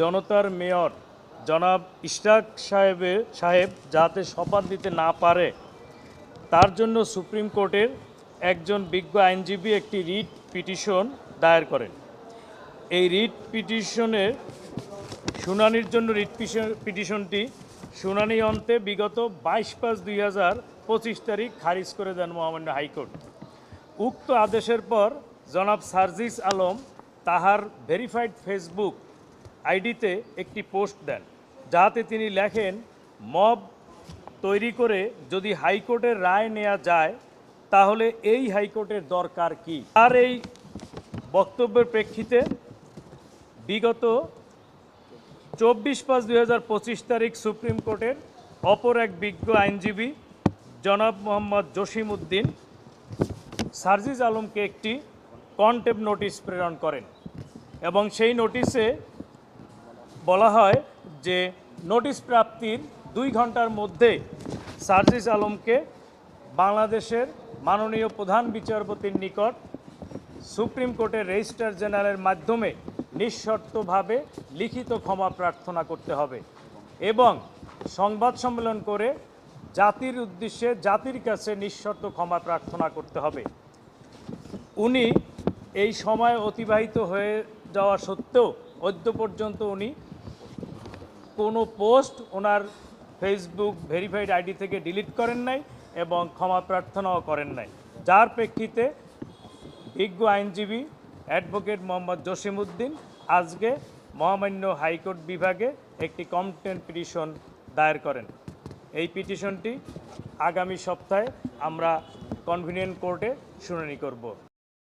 জনতার মেয়র জনাব ইশরাক সাহেবের, সাহেব যাতে শপথ দিতে না পারে, তার জন্য সুপ্রিম কোর্টের একজন বিজ্ঞ আইনজীবী একটি রিট পিটিশন দায়ের করেন। এই রিট পিটিশনের শুনানির জন্য রিট পিটিশনটি শুনানি অন্তে বিগত বাইশ পাঁচ দুই হাজার পঁচিশ তারিখ খারিজ করে দেন মহামান্য হাইকোর্ট। উক্ত আদেশের পর জনাব সার্জিস আলম তাহার ভেরিফাইড ফেসবুক আইডিতে একটি পোস্ট দেন যাতে তিনি লেখেন, মব তৈরি করে যদি হাইকোর্টের রায় নেওয়া যায়, তাহলে এই হাইকোর্টের দরকার কি? তার এই বক্তব্যের প্রেক্ষিতে বিগত চব্বিশ পাঁচ দুই তারিখ সুপ্রিম কোর্টের অপর এক বিজ্ঞ আইনজীবী, জনাব মোহাম্মদ জসিম উদ্দিন সার্জিজ আলমকে একটি কন্টেপ নোটিশ প্রেরণ করেন এবং সেই নোটিশে বলা হয় যে নোটিশ প্রাপ্তির দুই ঘণ্টার মধ্যে সার্জিস আলমকে বাংলাদেশের মাননীয় প্রধান বিচারপতির নিকট সুপ্রিম কোর্টের রেজিস্ট্রার জেনারেলের মাধ্যমে নিঃশর্তভাবে লিখিত ক্ষমা প্রার্থনা করতে হবে এবং সংবাদ সম্মেলন করে জাতির উদ্দেশ্যে জাতির কাছে নিঃশর্ত ক্ষমা প্রার্থনা করতে হবে। উনি এই সময় অতিবাহিত হয়ে যাওয়া সত্ত্বেও অদ্য পর্যন্ত উনি কোনো পোস্ট ওনার ফেসবুক ভেরিফাইড আইডি থেকে ডিলিট করেন নাই এবং ক্ষমা প্রার্থনাও করেন নাই। যার প্রেক্ষিতে বিজ্ঞ আইনজীবী অ্যাডভোকেট মোহাম্মদ জসিমউদ্দিন আজকে মহামান্য হাইকোর্ট বিভাগে একটি কমপ্লেন পিটিশন দায়ের করেন। এই পিটিশনটি আগামী সপ্তাহে আমরা কনভিনিয়েন্ট কোর্টে শুনানি করব।